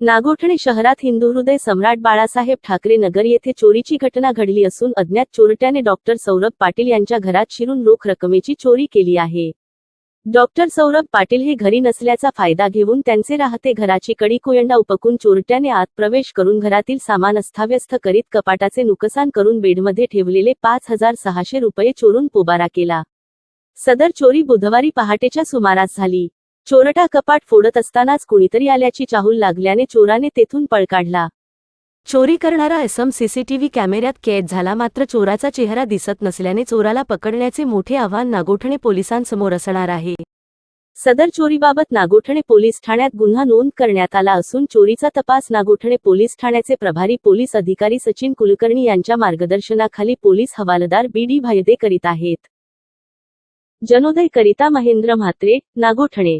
नागोठणे शहरात हिंदू हृदय सम्राट बाळासाहेब ठाकरे नगर येथे चोरीची घटना घडली असून अज्ञात चोरट्याने डॉक्टर सौरभ पाटील यांच्या घरात शिरून रोख रकमेची चोरी केली आहे. डॉक्टर सौरभ पाटील हे घरी नसल्याचा फायदा घेऊन त्यांचे राहते घराची कडी कोयंडा उपकून चोरट्याने आत प्रवेश करून घरातील सामान अस्ताव्यस्त करीत कपाटाचे नुकसान करून बेडमध्ये ठेवलेले पाच हजार सहाशे रुपये चोरून पोबारा केला. सदर चोरी बुधवारी पहाटेच्या सुमारास झाली. चोरटा कपाट फोडत असतानाच कुणीतरी आल्याची चाहूल लागल्याने चोराने तेथून पळ काढला. चोरी करणारा एसम सीसीटीव्ही कॅमेऱ्यात कैद झाला मात्र चोराचा चेहरा दिसत नसल्याने चोराला पकडण्याचे मोठे आव्हान नागोठणे पोलिसांसमोर असणार आहे. सदर चोरीबाबत नागोठणे पोलीस ठाण्यात गुन्हा नोंद करण्यात आला असून चोरीचा तपास नागोठणे पोलीस ठाण्याचे प्रभारी पोलीस अधिकारी सचिन कुलकर्णी यांच्या मार्गदर्शनाखाली पोलीस हवालदार बी डी भायदे करीत आहेत. जनोदय करिता महेंद्र म्हात्रे नागोठणे.